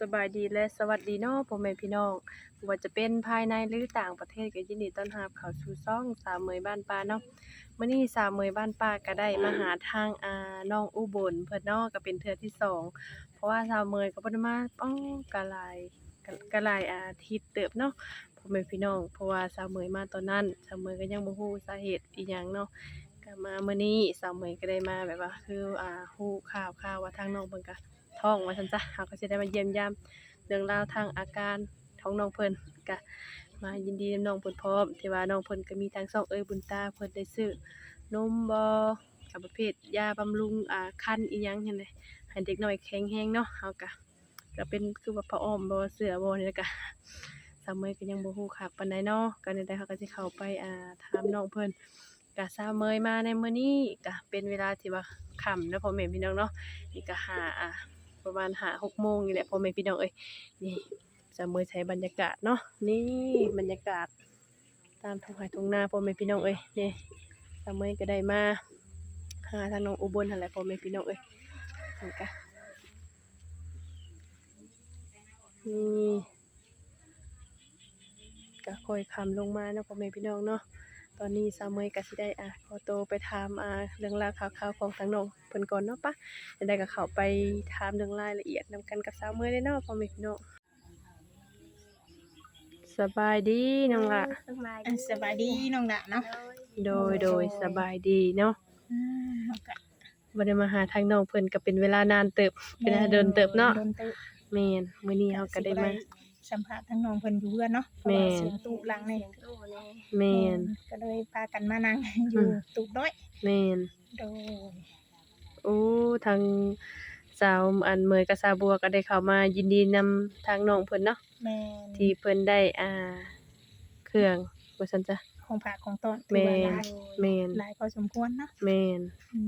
สบายดีและสวัสดีเนาะพ่อแม่พี่น้องว่าจะเป็นภายในหรือต่างประเทศก็ยินดีต้อนรับเข้าสู่ช่องสามเมยบ้านป่าเนาะมื้อนี้สามเมยบ้านป่าก็ได้มาหาทางอาน้องอุบลเพิ่นเนาะก็เป็นเทื่อที่สองเพราะว่าสามเมยก็บ่ได้มาป้องกะลายกะกะหลายอาทิตย์เติบเนาะพ่อแม่พี่น้องเพราะว่าสามเมยมาตอนนั้นสามเมยก็ยังบ่ฮู้สาเหตุอีหยังเนาะก็มามื้อนี้สามเมยก็ได้มาแบบว่าคืออ่าฮู้ข่าวข่าวว่าทางน้องเพิ่นก็ ท้องว่าซั่นจ้ะเฮาก็สิได้มาเยี่ยมยามเรื่องราวทางอาการของน้องเพิ่นก็มายินดีน้องเพิ่นพร้อมที่ว่าน้องเพิ่นก็มีทางช่องเอ้ยบุญตาเพิ่นได้ซื้อนมบ่กับประเภทยาบำรุงอ่าคันอีหยังนั่นแหละให้เด็กน้อยแข็งแรงเนาะเฮาก็ก็เป็นคือว่าผ้าอ้อมบ่เสื้อบ่นี่แหละก็สามมื้อก็ยังบ่ฮู้คักปานใดเนาะก็ในใดเฮาก็สิเข้าไปอ่าถามน้องเพิ่นก็สามมื้อมาในมื้อนี้ก็เป็นเวลาที่ว่าค่ำนะพ่อแม่พี่น้องเนาะนี่ก็หาอะ ประมาณหาหกโมงนี่แหละพ่อแม่พี่น้องเอ้ยนี่จะมือใช้บรรยากาศเนาะนี่บรรยากาศ ตามทุ่งไร่ทุ่งนาพ่อแม่พี่น้องเอ้ยนี่จะมือก็ได้มาหาทางน้องอุบลนั่นแหละพ่อแม่พี่น้องเอ้ยนี่ก็นี่ก็ค่อยคำลงมาเนาะพ่อแม่พี่น้องเนาะ ตอนนี้สาวเมยก็สิได้อะขอโตวไปถามอ่าเรื่องราวข่าวๆของทางน้องเพิ่นก่อนเนาะปะจะได้ก็เข้าไปถามเรื่องรายละเอียดนำกันกับสาวเมยได้เนาะพ่อแม่พี่น้องสบายดีน้องละสบายอันสบายดีน้องดะเนาะโดยโดยสบายดีเนาะอืมน้องกะบ่ได้มาหาทางน้องเพิ่นก็เป็นเวลานานเติบเป็นเดินเติบเนาะโดนเติบแม่นมื้อนี้เฮาก็ได้มาสั มภาษณ์ทั้งน้องเพิ่นอยู่เพื่อนเนาะแม่เพราะว่าเสียงตุหลังนี่เสียงตู้เลยแม่น ก็เลยพากันมานั่งอยู่ตุน้อยแม่นโดยโอ้ทางสาวอันเมยกับสาวบัวก็ได้เข้ามายินดีนำทางน้องเพิ่นเนาะแม่นที่เพิ่นได้อ่า เครื่องว่าซั่นจ้ะ ของฝากของต้นถืแม่อว่านหลายแม่นหลายพอสมควรเนาะแม่นอื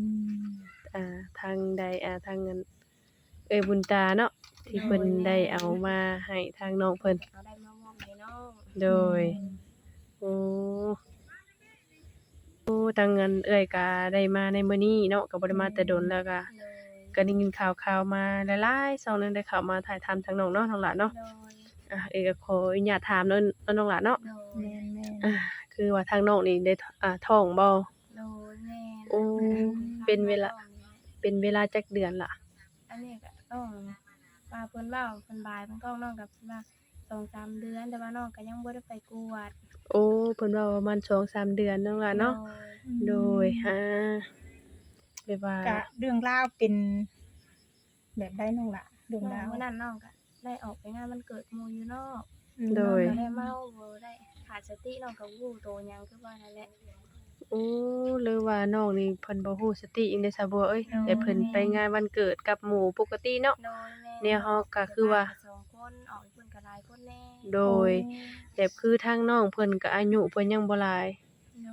มอ่าทางใดอ่าทางเงิน เอ้ยบุญตาเนาะที่เพิ่นได้เอามาให้ทางน้องเพิ่นเขาได้มามอบให้น้องโดยโอ้โอ้ทางเงินเอ้ยก็ได้มาในมื้อนี้เนาะก็บ่ได้มาแต่โดนแล้วก็เลยก็ได้ยินข่าวๆมาหลายๆซองหนึงได้เข้ามาถ่ายทำทางน้องเนาะทางหลานเนาะโดยอะเอ้ยก็ขออนุญาตถามเนาะเนาะน้องหลานเนาะ โดยแม่นแม่นอ่าคือว่าทางน้องนี่ได้อ่าท้องบ่ โดยแม่โอ้เป็นเวลา เป็นเวลาจักเดือนล่ะ อันนี้ก็ ต้องว่าเพิ่นเว้าเพิ่นบายเพิ่นก็น้องกับว่าสองสามเดือน แต่ว่าน้องก็ยังบ่ได้ไปกวดโอ้เพิ่นว่าประมาณ2-3 เดือนเนาะล่ะเนาะ โดยอ่าแบบว่ากะเรื่องราวเป็น แบบได้น้องละเรื่โดองยราวเมื่อนั้นน้องก็ได้ออกไปงานวันเกิดหมู่อยู่นอกโดย น้องก็ได้เมาบ่ได้ขาดสติน้องก็วู้โตหยังคือว่านั่นแหละ โอ้หรือว่าน้องนี่เพิ่นบ่ฮู้สติอิงได้ซะบ่เอ้ยแต่เพิ่นไปงานวันเกิดกับหมู่ปกติเนาะ โดยแม่เนี่ยเขาก็คือว่า สองคนออกเพิ่นก็หลายคนแน่โดยแบบคือทางน้องเพิ่นก็อายุเพิ่นยังบ่หลาย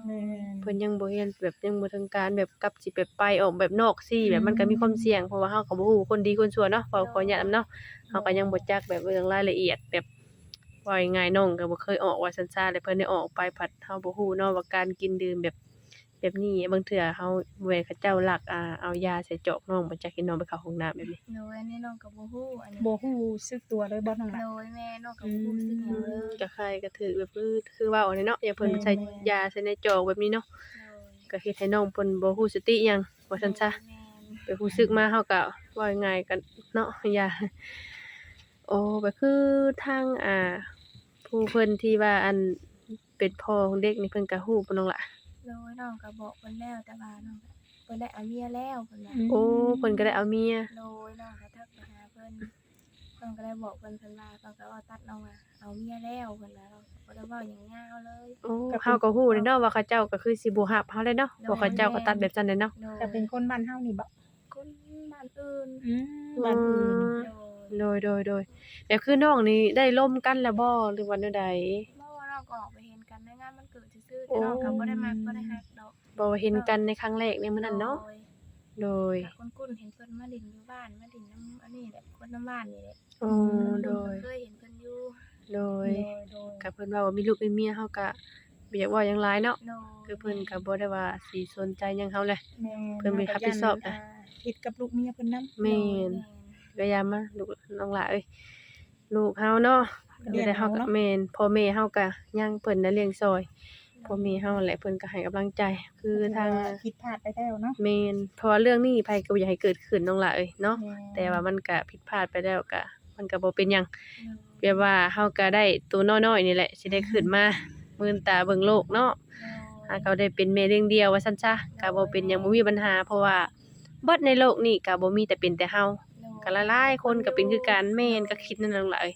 แม่นเพิ่นยังบ่เรียนแบบยังบ่ถึงการแบบกับสิแบบไปออกแบบนอกซี่แบบมันก็มีความเสี่ยงเพราะว่าเฮาก็บ่ฮู้คนดีคนชั่วเนาะขอขออนุญาตนำเนาะเฮาก็ยังบ่จักแบบเรื่องรายละเอียดแบบ ว่าง่ายๆน้องก็บ่เคยออกว่าซั่นซ่าแล้วเพิ่นได้ออกไปผัดเฮาบ่ฮู้เนาะว่าการกินดื่มแบบแบบนี้บางเทื่อเฮาแม่นเขาเจ้าลักอ่าเอายาใส่จอกน้องบ่จักให้น้องไปเข้าห้องน้ำแบบนี้โดยอันนี้น้องก็บ่ฮู้อันนี้บ่ฮู้สึกตัวเลยบ่น้องละโดยแม่น้องก็บ่ฮู้สึกหยังเลยก็ใครก็ถือแบบคือคือเว้าเนี่ยเนาะอย่าเพิ่นใส่ยาใส่ในจอกแบบนี้เนาะโดยก็เฮ็ดให้น้องเพิ่นบ่ฮู้สติหยังว่าซั่นซะแม่นไปรู้สึกมาเฮาก็ว่าง่ายๆกันเนาะอย่า โอ้ก็คือทางอ่า ผู้เพิ่นที่ว่าอันเป็นพ่อของเด็กนี่เพิ่นก็ฮู้บ่น้องล่ะ โดยน้องก็บอกเพิ่นแล้วแต่ว่าน้องก็เพิ่นได้เอาเมียแล้วเพิ่นว่าโอ้เพิ่นก็ได้เอาเมีย โดยน้องก็ทักไปหาเพิ่นน้องก็ได้บอกเพิ่นเพิ่นว่าเพิ่นก็ว่าตัดน้องว่าเอาเมียแล้วเพิ่นว่าเราบ่ได้เว้าหยังยาวเลย โอ้เฮาก็ฮู้เลยเนาะว่าเขาเจ้าก็คือสิบ่ฮับเฮาเลยเนาะว่าเขาเจ้าก็ตัดแบบนั้นเลยเนาะ โดยก็เป็นคนบ้านเฮานี่บ่คนบ้านอื่น อืมบ้านอื่น โดยโดยโดยโดยแบบคือน้องนี่ได้ล่มกันแล้วบ่หรือว่าแนวใด เมื่อวานเราก็ออกไปเห็นกันในงานมันเกิดซื่อๆแต่น้องก็บ่ได้มักบ่ได้ฮักดอกบ่เห็นกันในครั้งแรกในมื้อนั้นเนาะ โดยโดยแต่คนกุ้นเห็นเพิ่นมาดินอยู่บ้านมาดินน้ำอันนี้แหละคนน้ำบ้านนี่แหละอ๋อโดย เคยเห็นเพิ่นอยู่โดยโดยโดยก็เพิ่นว่าว่ามีลูกมีเมียเฮาก็บ่อยากเว่าหยังหลายเนาะ โดยคือเพิ่นก็บ่ได้ว่าสิสนใจหยังเฮาเลย แม่เพิ่นเป็นรับผิดชอบนะ ผิดกับลูกเมียเพิ่นนำแม่น แม่น ก็อย่ามาลูกน้องหลาเอ้ยลูกเฮาเนาะเลี้เดี๋ยยวงได้เฮาเอาก็เนาะแม่นพ่อแม่เฮาก็ยังเพิ่นน่ะเลี้ยงซอยพ่อแม่เฮาแหละเพิ่นก็ให้กำลังใจคือทางผิดพลาดไปแล้วเนาะแม่นเพราะว่าเรื่องนี้ไผก็บ่อยากให้เกิดขึ้นน้องหล่ะเอ้ยเนาะ ม่นแต่ว่ามันก็ผิดพลาดไปแล้วก็มันก็บ่เป็นหยังโดยแบบว่าเฮาก็ได้ตัวน้อยๆนี่แหละสิได้ขึ้นมามื่นตาเบิ่งโลกเนาะหาเขาได้เป็นแม่เลี้ยงเดียวว่าซั่นซะก็บ่เป็นหยังบ่มีปัญหา เพราะว่าเบิดในโลกนี้ก็บ่มีแต่เป็นแต่เฮา ก็หลายๆคนก็เป็นคือกันแม่นก็คิดนั่นนั่นแหละเอ้ย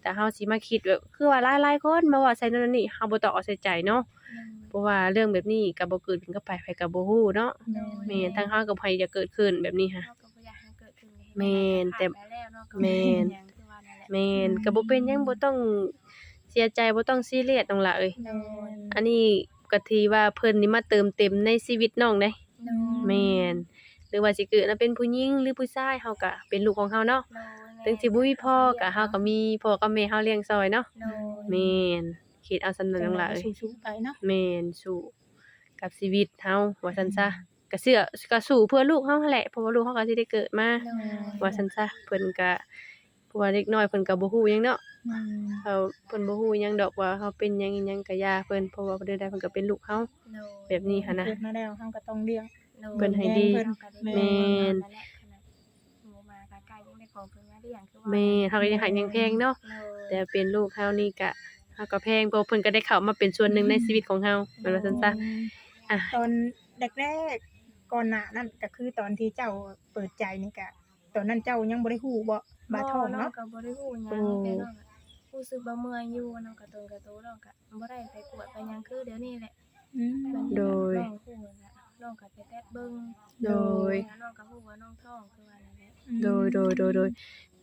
แต่เฮาสิมาคิดแบบคือว่าหลายๆคนมาว่าใส่นั่นนี่เฮาบ่ต้องเอาใส่ใจเนาะเพราะว่าเรื่องแบบนี้ก็บ่เกิดขึ้นกับไผไผก็บ่ฮู้เนาะแม่นแม่นทางเฮาก็บ่ให้จะเกิดขึ้นแบบนี้ค่ะเฮาก็บ่อยากให้เกิดขึ้นเลยแม่นแต่ผ่าไปแล้วเนาะก็แม่นหยังคือว่านั่นแหละแม่นก็บ่เป็นหยังบ่ต้องเสียใจบ่ต้องซีเรียสน้องหล่ะเอ้ยโดยอันนี้ก็ถือว่าเพิ่นนี่มาเติมเต็มในชีวิตน้องเด้โดยแม่น หรือว่าสิเกิดมาเป็นผู้หญิงหรือผู้ชายเฮาก็เป็นลูกของเฮาเนาะโดยถึงสิบ่มีพ่อก็เฮาก็มีพ่อกับแม่เฮาเลี้ยงซอยเนาะโดยแม่นคิดเอาซั่นนั่นน้องหล่ะเอ้ยสู้ๆไปเนาะแม่นสู้กับชีวิตเฮาว่าซั่นซะก็เชื่อก็สู้เพื่อลูกเฮาหั่นแหละเพราะว่าลูกเฮาก็สิได้เกิดมา โดยว่าซั่นซะเพิ่นก็เพราะว่าเด็กน้อยเพิ่นก็บ่ฮู้หยังเนาะอืมเขาเพิ่นบ่ฮู้หยังดอกว่าเฮาเป็นหยังอิหยังก็ย่าเพิ่นเพราะว่าเพิ่นได้เพิ่นก็เป็นลูกเฮา โดยแบบนี้หันนะ เกิดมาแล้วเฮาก็ต้องเลี้ยงโดย เพิ่นให้ดีเพิ่นก็ได้แม่นนั่นแหละขนาดหมูมาใกล้ๆยังได้ของเพิ่นมาได้อย่างคือว่าแม่เฮาก็ยังหักยังแพงเนาะโดยแต่เป็นลูกเฮานี่ก็เฮาก็แพงเพราะเพิ่นก็ได้เข้ามาเป็นส่วนหนึ่งในชีวิตของเฮาแม่นว่าซั่นซะ อะ ตอนแรกๆก่อนหน้านั้นก็คือตอนที่เจ้าเปิดใจนี่ก็ตอนนั้นเจ้ายังบ่ได้ฮู้บ่บาท้องน้องเนาะก็บ่ได้ฮู้หยังโอ้แต่น้องก็รู้สึกว่าเมื่อยอยู่น้องก็ตนกระโตน้องก็บ่ได้ไปกวดไปหยังคือเดี๋ยวนี้แหละ อืมเพิ่นโดย น้องฮู้แล้ว น้องก็ไปแตะเบิ่งโดย น้องก็ฮู้ว่าน้องท้องคือว่านั่นแหละโดยโดยโดยโดย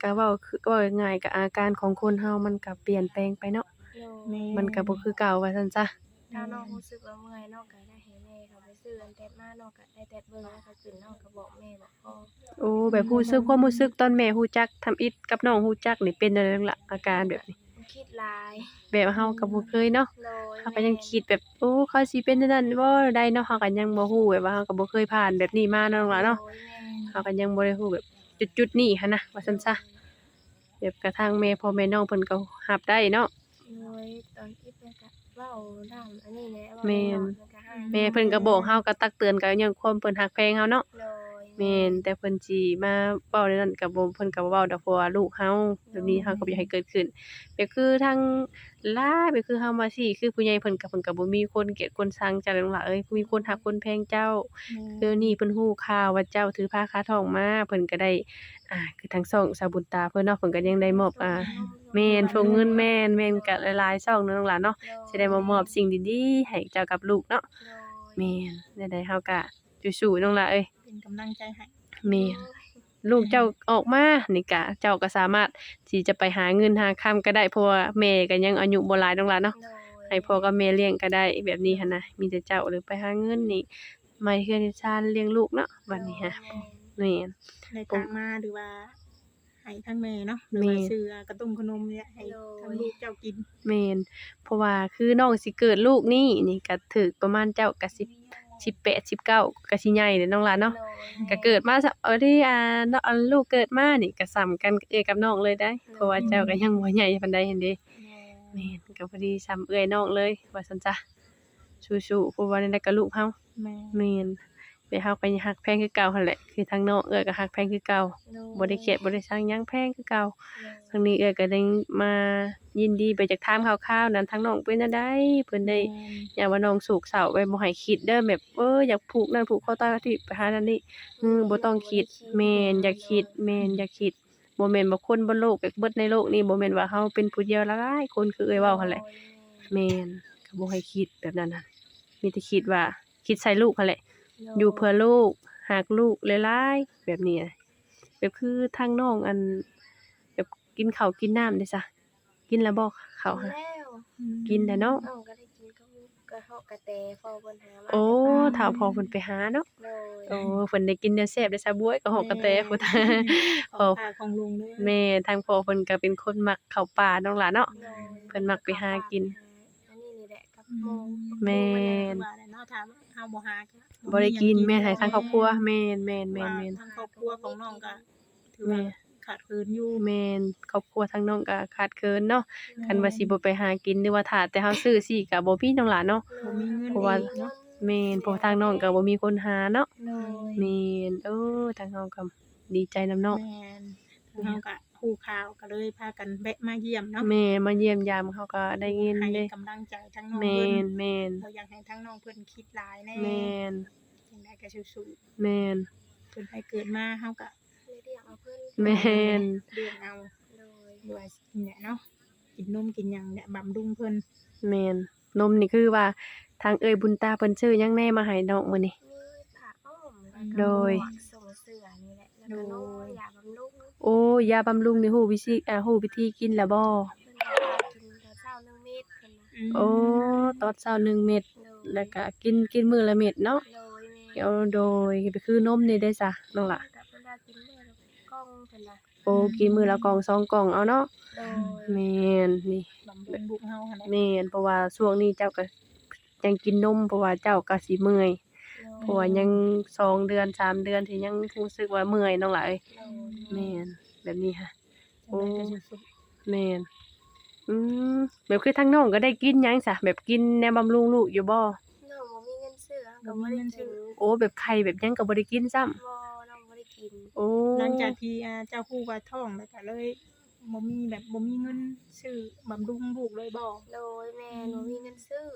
ก็เว้าคือก็เว้าง่ายๆก็อาการของคนเฮามันก็เปลี่ยนแปลงไปเนาะโดยแม่มันก็บ่คือเก่าว่าซั่นซะถ้าน้องรู้สึกว่าเมื่อยน้องก็ได้ให้แม่เขาไปซื้ออันแตะมาน้องก็ได้แตะเบิ่งแล้วก็ขึ้นน้องก็บอกแม่บอกพ่อโอ้แบบรู้สึกความรู้สึกตอนแม่ฮู้จักทำอิฐกับน้องฮู้จักนี่เป็นจังได๋ล่ะอาการแบบนี้ คิดหลายแบบเฮาก็บ่เคยเนาะโดยเฮาก็ยังคิดแบบโอ้เขาสิเป็นจังนั้นบ่ได้เนาะเฮาก็ยังบ่ฮู้แบบว่าเฮาก็บ่เคยผ่านแบบนี้มาเนาะน้องหล่ะเนาะโดยแม่เฮาก็ยังบ่ได้ฮู้แบบจุดๆนี้หันนะว่าซั่นซะแบบกระทั่งแม่พ่อแม่น้องเพิ่นก็รับได้เนาะ โดยตอนที่เพิ่นก็เว้าด้านอันนี้แหละเว้าแม่นเพิ่นก็ให้แม่เพิ่นก็บอกเฮาก็ตักเตือนก็ย้อนความเพิ่นฮักแพงเฮาเนาะ โดย แม่นแต่เพิ่นสิมาเว้าในนั้นก็บ่เพิ่นก็บ่เว้าดอกเพราะว่าลูกเฮาแบบนี้เฮาก็บ่อยากให้เกิดขึ้นแบบคือทางหลายแบบคือเฮามาสิคือผู้ใหญ่เพิ่นก็เพิ่นก็บ่มีคนเกลียดคนชังจังนั้นล่ะเอ้ยมีคนฮักคนแพงเจ้าคือนี่เพิ่นฮู้ข่าวว่าเจ้าถือผ้าคาทองมาเพิ่นก็ได้อ่าคือทั้งช่องสาวบุญตาเพิ่นเนาะเพิ่นก็ยังได้มอบอ่าแม่นส่งเงินแม่นแม่นก็หลายๆช่องเนาะน้องหลานเนาะสิได้มามอบสิ่งดีๆให้เจ้ากับลูกเนาะโดยแม่นได้ๆเฮาก็ สู้ๆน้องหลานเอ้ยเป็นกำลังใจให้แม่นลูกเจ้าออกมานี่ก็เจ้าก็สามารถที่จะไปหาเงินหาค่ำก็ได้เพราะว่าแม่ก็ยังอายุบ่หลายน้องหลานเนาะโดยให้พ่อกับแม่เลี้ยงก็ได้แบบนี้หั่นนะมีแต่เจ้าหรือไปหาเงินนี่มาเฮือนเฮ็ดชานเลี้ยงลูกเนาะบัดนี้ฮะแม่นได้กลางมาหรือว่าให้ทั้งแม่เนาะหรือแม่ว่าซื้อกระตุ้มขนมเนี่ยให้ทั้งลูกเจ้ากินแม่นเพราะว่าคือน้องสิเกิดลูกนี่นี่ก็ถึกประมาณเจ้าก็สิ 18 19ก็สิใหญ่เด้น้องหลานเนาะโดยก็เกิดมาซะเออที่อ่าเนาะอันลูกเกิดมานี่ก็ซ้ำกันเอ้ยกับน้องเลยได้ เพราะว่าเจ้าก็ยังบ่ใหญ่ปานใดเห็นเด้แม่นก็พอดีซ้ำเอ้ยน้องเลยว่าซั่นจ้ะสู้ๆเพราะว่านั่นแหละก็ลูกเฮาแม่แม่น ไปเฮาก็ยังฮักแพงคือเก่าหั่นแหละคือทางน้องเอ้ยก็ฮักแพงคือเก่าบ่ได้เกลียดบ่ได้ชังหยังแพงคือเก่าทางนี้เอ้ยก็ได้มายินดีไปจากถามข่าวๆนั้นทางน้องเป็นจังได๋เพิ่นได้อย่าว่าน้องโศกเศร้าไว้บ่ให้คิดเด้อแบบเอออยากผูกนั่นผูกคอตายที่ไปหานั่นนี่อือบ่ต้องคิดแม่นอย่าคิดแม่นอย่าคิดบ่แม่นว่าคนบนโลกเบิดในโลกนี้บ่แม่นว่าเฮาเป็นผู้เดียวหลายคนคือเอ้ยเว้าหั่นแหละแม่นก็บ่ให้คิดแบบนั้นน่ะมีแต่คิดว่าคิดใส่ลูกหั่นแหละ อยู่เพื่อลูกหากลูกหลายๆแบบนี้อะแบบคือทางน้องอัน แบบกินข้าวกินน้ำได้ซะกินแล้วบ่ข้าวกินฮะแล้วกินแล้วเนาะน้องก็ได้กินก็กระเฮาะกระแตฟอเพิ่นหามาโอ้ถ้าพอเพิ่นไปหาเนาะโดยโอ้เพิ่นได้กินแนวแซ่บได้ซะบ๊วยก็หอกกระแตพุ่นขอพาของลุงด้วยแม่ทางพ่อเพิ่นก็เป็นคนมักข้าวป่าน้องหลานเนาะโดยเพิ่นมักไปหากินอันนี้นี่แหละกับโมงแม่นว่าแล้วเนาะถามเฮาบ่หาก็ บ่ได้กินแม่นให้ทางครอบครัวแม่นแม่นแม่นแม่นทางครอบครัวของน้องก็ถือว่าขาดเคินอยู่แม่นครอบครัวทางน้องก็ขาดเคินเนาะคันว่าสิบ่ไปหากินหรือว่าถ้าแต่เฮาซื้อสิก็บ่มีน้องหลานเนาะ บ่มีเงินเพราะว่า อีกเนาะแม่นเพราะทางน้องก็บ่มีคนหาเนาะโดยแม่นเออทางเฮาก็ดีใจนํน้องแม่นเฮาก็ ฮู้ข่าวก็เลยพากันแวะมาเยี่ยมเนาะแม่มาเยี่ยมยามเขาก็ได้ยินให้เด้กำลังใจทั้งน้องแม่เพิ่นนแม่นบ่อยากให้ทั้งน้องเพิ่นคิดหลายแน่แม่นจังได๋ก็สู้แม่นๆเพิ่นให้เกิดมาเฮาก็เลยเรียกเอาเพิ่นแม่นเลี้ยงเอาโดยด้วยเนี่ยเนาะกินนมกินหยังเนี่ยบำรุงเพิ่นแม่นนมนี่คือว่าทางเอ่ยบุญตาเพิ่นซื้อหยังแน่มาให้น้องมื้อนี้ มีผ้าอ้อมโดยแล้วก็หมวกส่งเสื้อนี่แหละแล้วก็นมยาบำรุง โอ้ยาบำรุงนี่ฮู้วิธีอ่าฮู้วิธีกินแล้วบ่เพิ่นเอาไปกินตอนเช้าหนึ่งเม็ดเพิ่นนะมโอ้ตอนเช้าหนึ่งเม็ดโดยแล้วก็กินกินมื้อละเม็ดเนาะโดยแม่เดี๋ยวโดยก็คือนมนี่ได้ซะน้องล่ะกับเพิ่นว่ากินมื้อละกล่องเพิ่นนะโอ้กินมื้อละกล่องสองกล่องเอาเนาะโดยแม่นนี่ บำรุงลูกเฮาหั่นแหละแม่นเพราะว่าช่วงนี้เจ้าก็ยังกินนมเพราะว่าเจ้าก็สิเมื่อย เพราะว่ายังสองเดือนสามเดือนที่ยังรู้สึกว่าเมื่อยน้องหลายโดยแม่นแบบนี้ค่ะโอ้จังได๋ก็สู้แม่นอืมแบบคือทั้งน้องก็ได้กินหยังซะแบบกินแนวบำรุงลูกอยู่บ่น้องบ่มีเงินซื้อก็บ่ได้กินโอ้แบบไข่แบบหยังก็บ่ได้กินซ้ำบ่น้องบ่ได้กิน โอ้หลังจากที่อ่าเจ้าฮู้ว่าท้องแล้วก็เลยบ่มีแบบบ่มีเงินซื้อบำรุงลูกเลยบ่โดยแม่หนูมีเงินซื้อ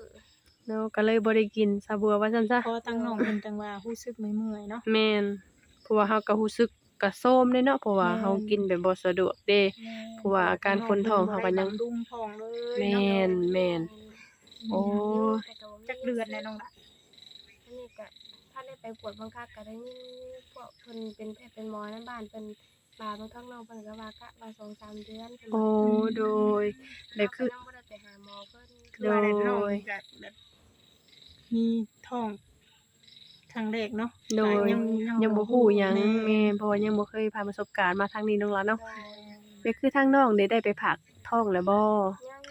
เนาะก็เลยบ่ได้กินซะบัวว่าซั่นซะพอทั้งน้องเพิ่นจังว่ารู้สึกเมื่อยๆเนาะแม่นเพราะว่าเฮาก็รู้สึกกระโซมเด้เนาะเพราะว่าแม่นเฮากินแบบบ่สะดวกเด้เพราะว่าอาการคนท้องเขาก็ยังบำรุงท้องเลยแม่เนาะนแม่นโอ้จักเดือนแล้วน้องล่ะอันนี้ก็ถ้าได้ไปกวดบางคักก็ได้ยินพวกเพิ่นเป็นแพทย์เป็นหมอในบ้านเพิ่นมาบางครั้งน้องเพิ่นก็ว่ากะว่า2-3เดือนเพิ่นโอ้ว่าโดยแล้วคือยังบ่ได้ไปหาหมอเพิ่นคือว่าได้น้องโดยก็แบบ มีท้องครั้งแรกเนาะโดยก็ยังบ่ฮู้หยังแม่แม่นเพราะว่ายังบ่เคยผ่านประสบการณ์มาทางนี้น้องล่ะเนาะโดยแม่คือทางน้องได้ได้ไปผักท้องแล้วบ่ยัง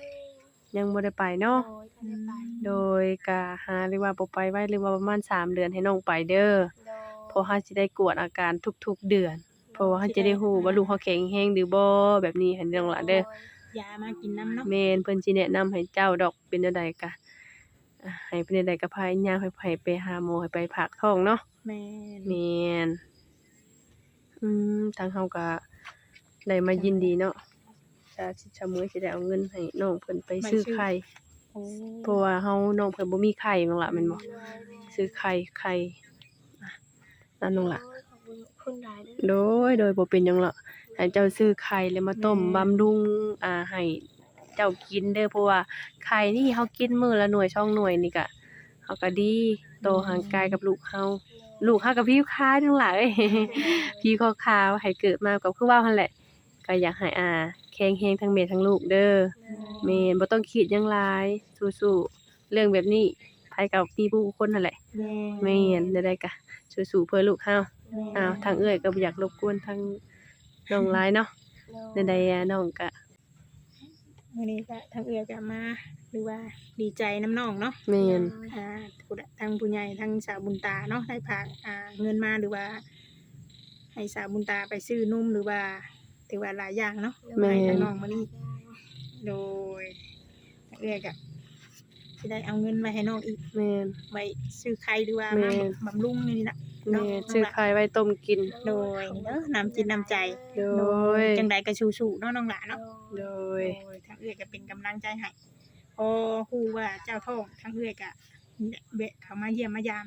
ยังบ่ได้ไปเนาะ โดยท่านได้ไปโดยก็หาหรือว่าบ่ไปไว้หรือว่าประมาณสามเดือนให้น้องไปเด้อโดยเพราะเฮาสิได้กวดอาการทุกๆเดือน เพราะว่าเฮาจะได้ฮู้ว่าลูกเฮาแข็งแรงหรือบ่แบบนี้ให้น้องล่ะเด้อ ยามากินน้ำเนาะ แม่นเพิ่นสิแนะนำให้เจ้าดอกเป็นจังไดกะอะ ให้เป็นจังไดก็พายย่างให้ไปไปหาหมอให้ไปผักท้องเนาะแม่นแม่นอืมทางเฮาก็ได้มายินดีเนาะจะสิชะมื้อสิได้เอาเงินให้น้องเพิ่นไปซื้อไข่ โอ้เพราะว่าเฮาน้องเพิ่นบ่มีไข่แม่นล่ะแม่นบ่โดยแม่ซื้อไข่ไข่อะนั่นน้องล่ะโอ้ยขอบคุณคุณหลายเด้อ โดยโดยบ่เป็นหยังล่ะให้เจ้าซื้อไข่แล้วมาต้มบำรุงอ่าให้ เจ้ากินเด้อเพราะว่าไข่นี่เฮากินมื้อละหน่วยช่องหน่วยนี่ก็เฮาก็ดีโตห่างกายกับลูกเฮาลูกเฮาก็ผิวขาวทั้งหลายผิวขาวๆให้เกิดมากับคือว่าหั่นแหละ ก็อยากให้อ่าแข็งแรงทั้งแม่ทั้งลูกเด้อแม่นบ่ต้องคิดหยังหลายสู้ๆเรื่องแบบนี้ไผก็มีผู้คนนั่นแหละแม่แม่นได้ๆก็สู้ๆเพื่อลูกเฮาอ้าวทางเอื้อยก็บ่อยากรบกวนทางน้องหลายเนาะใดๆอะน้องก็ มื้อนี้ก็ทางเอื้อก็มาหรือว่าดีใจน้ำน้องเนาะแม่นอ่าผู้ใดทางผู้ใหญ่ทางสาวบุญตาเนาะได้ฝากอ่าเงินมาหรือว่า ให้สาวบุญตาไปซื้อนมหรือว่าถือว่าหลายอย่างเนาะแม่ให้ทางนน้องมานี่โดยทางเอื้อก็ สิได้เอาเงินมาให้น้องอีกแม่น ไว้ซื้อไข่หรือว่าแม่ มานบำรุงนี่นะแม่นซื้อไข่ไว้ต้มกิน โดยเนาะน้ำจิตน้ำใจโดย จังใดก็สู้ๆเนาะน้องหลานเนาะโดโดยยทางเอื้อยก็เป็นกำลังใจให้พอฮู้ว่าเจ้าท้องทางเอื้อยก็เบะเขามาเยี่ยมมายาม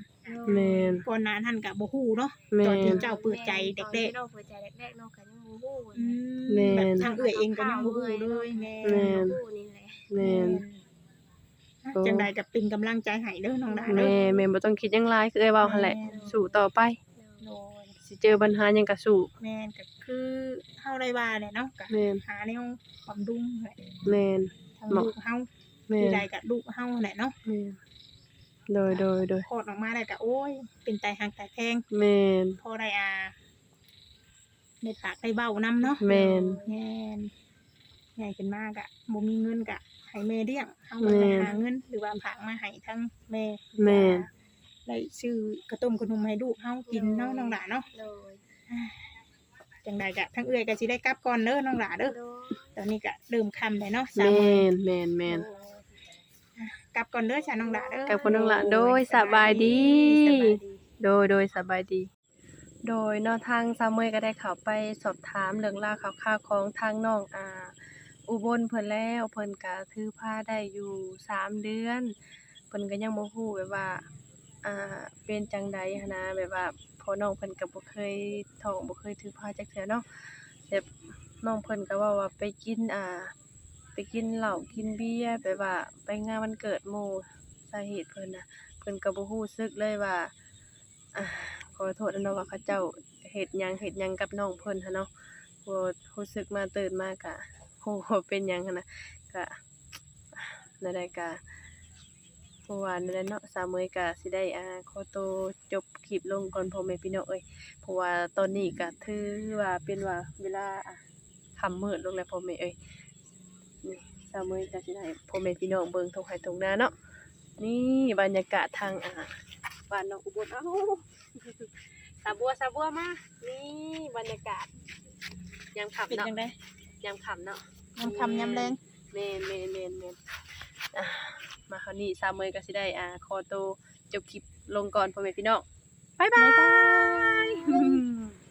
แม่น ก่อนหน้าท่านก็บ่ฮู้เนาะ แม่ตอนที่น เจ้าเปิดใจเด็กๆ น้องเปิดใจแรกๆน้องก็ยังบ่ฮู้ๆอืมแม่น แบบทางเอื้อยเองก็ยังบ่ฮู้เลยแม่แม่นฮู้นี่แหละแม่นโอ้ จังใดก็เป็นกำลังใจให้เด้อน้องหลานเด้แม่อแม่บ่ต้องคิดหยังหลายคือเอ้ยเว้าหั่นแหละ สู้ต่อไป โดยสิเจอปัญหาหยังก็สู้แม่นก็คือเฮาได้ว่าแหละเนาะก็แม่นหาแนวบำรุงแหละแม่นทางลูกเฮาแม่ที่นใดก็ลูกเฮาแหละเนาะ แม่นโดยโดยโดยคลอดออกมาได้ก็โอ้ย เป็นไตหักไตแพงแม่น พอได้อาได้ปากได้เบ้านํเนาะแม่น แม่นใหญ่ขึ้นมากอะบ่มีเงินกะ ให้แม่เลี้ยงเฮาแม่ก็หาเงินหรือว่าฝากมาให้ทั้งแม่แม่นได้ซื้อกระต้มขนมให้ลูกเฮากินเนาะน้องหลานเนาะโดยจังใดก็ทั้งเอื้อยก็สิได้กลับก่อนเด้อน้องหลาเด้อโดยตอนนี้ก็เริ่มค่ำแล้วเนาะแมสามมื้อนแมนแมนกลับก่อนเด้อจ้าน้องหลาเด้อกับคนน้องหละโดยสบายดีสบายดี โดยโดยสบายดีโดยเนอกทางซามเมยก็ได้เข้าไปสอบถามเรื่องราวข่าวๆของทางน้องอ่า อุบลเพิ่นแล้วเพิ่นก็ถือผ้าได้อยู่สามเดือนเพิ่นก็ยังบ่ฮู้แบบว่าอ่าเป็นจังใดหั้นนะแบบว่าพอน้องเพิ่นก็บ่เคยท้องบ่เคยถือผ้าจักเทื่อเนาะแบบน้องเพิ่นก็เว้าว่าไปกินอ่า ไปกินเหล้ากินเบียร์แบบว่าไปงานวันเกิดหมู่สาเหตุเพิ่นน่ะเพิ่นก็บ่รู้สึกเลยว่าอ่าขอโทษนะเนาะว่าเขาเจ้าเฮ็ดหยังเฮ็ดหยังกับน้องเพิ่นหั้นเนาะบ่รู้สึกมาตื่นมาก็ฮู้ ว่าเป็นหยังหั้นนะก็นั่นแหละก็เพราะว่านั่นแหละเนาะสาวเมยก็สิได้อ่าขอตัวจบคลิปลงก่อนพ่อแม่พี่น้องเอ้ยเพราะว่าตอนนี้ก็ถือว่าเป็นว่าเวลาอะค่ำมืดลงแล้วพ่อแม่เอ้ยนี่สาวเมยก็สิได้พ่อแม่พี่น้องเบิ่งทงไห้ทงนาเนาะนี่บรรยากาศทางอ่าบ้านน้องอุบลเอ้าสาบัวสาบัวมานี่บรรยากาศยามเป็นเนาะจังได๋ ยามค่ำเนาะยามค่ำยามแลงเมนเมนเมนเมนอะมาคราวนี้สามเมยก็สิได้อ่าขอตัวจบคลิปลงก่อนพ่อแม่พี่น้องบ๊ายบาย